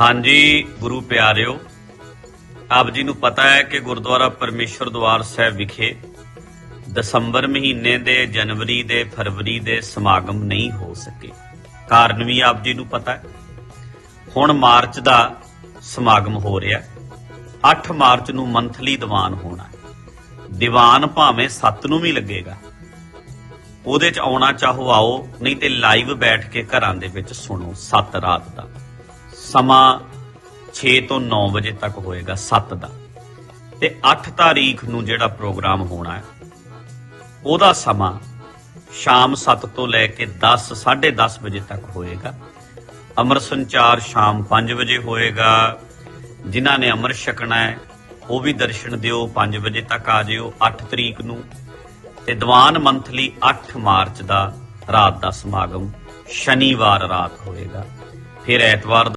ਹਾਂਜੀ, ਗੁਰੂ ਪਿਆਰਿਓ, ਆਪ ਜੀ ਨੂੰ ਪਤਾ ਹੈ ਕਿ ਗੁਰਦੁਆਰਾ ਪਰਮੇਸ਼ਰ ਦਵਾਰ ਸਾਹਿਬ ਵਿਖੇ ਦਸੰਬਰ ਮਹੀਨੇ ਦੇ ਜਨਵਰੀ ਦੇ, ਫਰਵਰੀ ਦੇ ਸਮਾਗਮ ਨਹੀਂ ਹੋ ਸਕੇ। ਕਾਰਨ ਵੀ ਆਪ ਜੀ ਨੂੰ ਪਤਾ ਹੈ। ਹੁਣ ਮਾਰਚ ਦਾ ਸਮਾਗਮ ਹੋ ਰਿਹਾ ਹੈ। 8 ਮਾਰਚ ਨੂੰ ਮੰਥਲੀ ਦੀਵਾਨ ਹੋਣਾ ਹੈ। ਦੀਵਾਨ ਭਾਵੇਂ 7 ਨੂੰ ਵੀ ਲੱਗੇਗਾ। ਉਹਦੇ ਚ ਆਉਣਾ ਚਾਹੋ ਆਓ, ਨਹੀਂ ਤੇ ਲਾਈਵ ਬੈਠ ਕੇ ਘਰਾਂ ਦੇ ਵਿੱਚ ਸੁਣੋ 7 ਰਾਤ ਦਾ। ਸਮਾਂ 6 ਤੋਂ 9 ਵਜੇ ਤੱਕ ਹੋਏਗਾ 7 ਦਾ। ਤੇ 8 ਤਾਰੀਖ ਨੂੰ ਜਿਹੜਾ ਪ੍ਰੋਗਰਾਮ ਹੋਣਾ ਹੈ, ਉਹਦਾ ਸਮਾਂ ਸ਼ਾਮ 7 ਤੋਂ ਲੈ ਕੇ 10 10:30 ਵਜੇ ਤੱਕ ਹੋਏਗਾ। ਅਮਰ ਸੰਚਾਰ ਸ਼ਾਮ 5 ਵਜੇ ਹੋਏਗਾ। ਜਿਨ੍ਹਾਂ ਨੇ ਅਮਰ ਛਕਣਾ ਹੈ, ਉਹ ਵੀ ਦਰਸ਼ਨ ਦਿਓ 5 ਵਜੇ ਤੱਕ ਆ ਜਿਓ 8 ਤਰੀਕ ਨੂੰ। ਤੇ ਦੀਵਾਨ ਮੰਥਲੀ 8 ਮਾਰਚ ਦਾ ਰਾਤ ਦਾ ਸਮਾਗਮ ਸ਼ਨੀਵਾਰ ਰਾਤ ਹੋਏਗਾ। ਫਿਰ ਐਤਵਾਰ